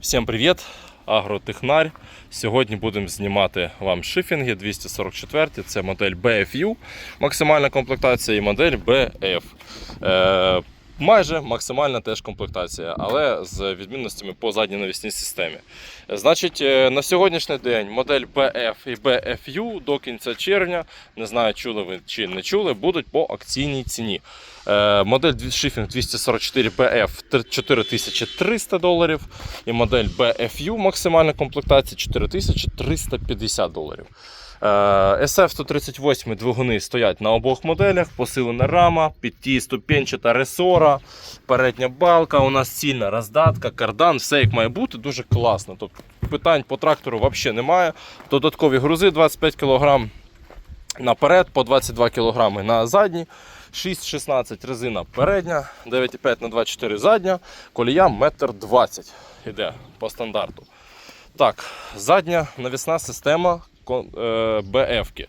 Всім привіт! Агротехнарь. Сьогодні будемо знімати вам шифінги 244. Це модель BFU, максимальна комплектація і модель BF. Е, майже максимальна теж комплектація, але з відмінностями по задній навісній системі. Значить, е, на сьогоднішній день модель BF і BFU до кінця червня, не знаю, чули ви чи не чули, будуть по акційній ціні. Е, Модель шифінг 244 BF 4300 доларів і модель BFU максимальна комплектація 4350 доларів. Е, SF-138 двигуни стоять на обох моделях, посилена рама, підті ступенчата ресора, передня балка, у нас цільна роздатка, кардан, все як має бути, дуже класно. Тобто питань по трактору взагалі немає. Додаткові грузи 25 кг наперед, по 22 кг на задні. 6,16 резина передня, 9,5 на 24 задня, колія 1,20 м іде по стандарту. Так, задня навісна система БФ. -ки.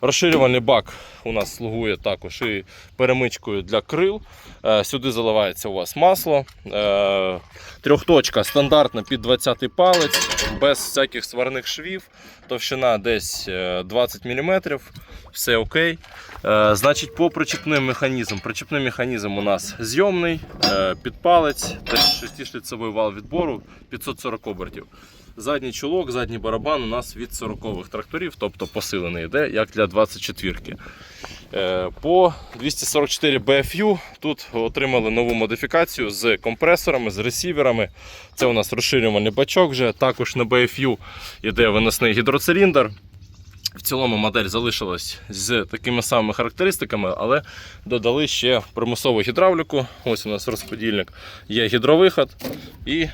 Розширювальний бак у нас слугує також і перемичкою для крил. Е, Сюди заливається у вас масло. Е, Трьохточка стандартна під 20 палець, без всяких сварних швів. Товщина десь е, 20 мм. Все окей. Е, Значить, по причепним механізмам. Причепний механізм у нас зйомний, е, під палець, теж 6-шліцевий вал відбору 540 обертів. Задній чулок, задній барабан у нас від 40-х тракторів, тобто посилений йде, як для 24-ки. Е, По 244 BFU тут отримали нову модифікацію з компресорами, з ресіверами. Це у нас розширювальний бачок вже. Також на BFU йде виносний гідроциліндр. В цілому модель залишилась з такими самими характеристиками, але додали ще примусову гідравліку. Ось у нас розподільник, є гідровиход і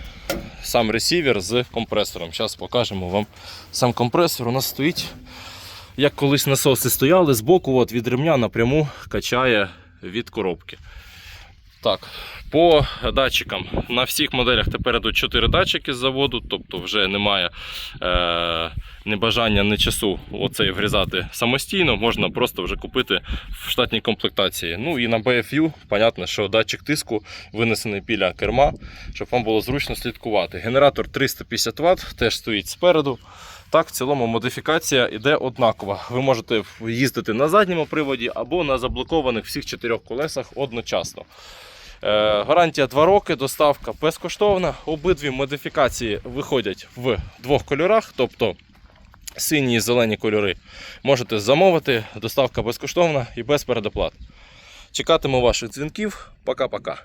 сам ресівер з компресором. Зараз покажемо вам сам компресор. У нас стоїть, як колись насоси стояли, збоку от від ремня напряму качає від коробки. Так, по датчикам на всіх моделях тепер йдуть 4 датчики з заводу, тобто вже немає е, ні бажання, ні часу оцей врізати самостійно, можна просто вже купити в штатній комплектації. Ну і на BFU, понятно, що датчик тиску винесений біля керма, щоб вам було зручно слідкувати. Генератор 350 Вт теж стоїть спереду. Так, в цілому модифікація йде однакова. Ви можете їздити на задньому приводі або на заблокованих всіх чотирьох колесах одночасно. Е, Гарантія 2 роки, доставка безкоштовна. Обидві модифікації виходять в двох кольорах, тобто сині і зелені кольори. Можете замовити, доставка безкоштовна і без передоплат. Чекатиму ваших дзвінків. Пока-пока.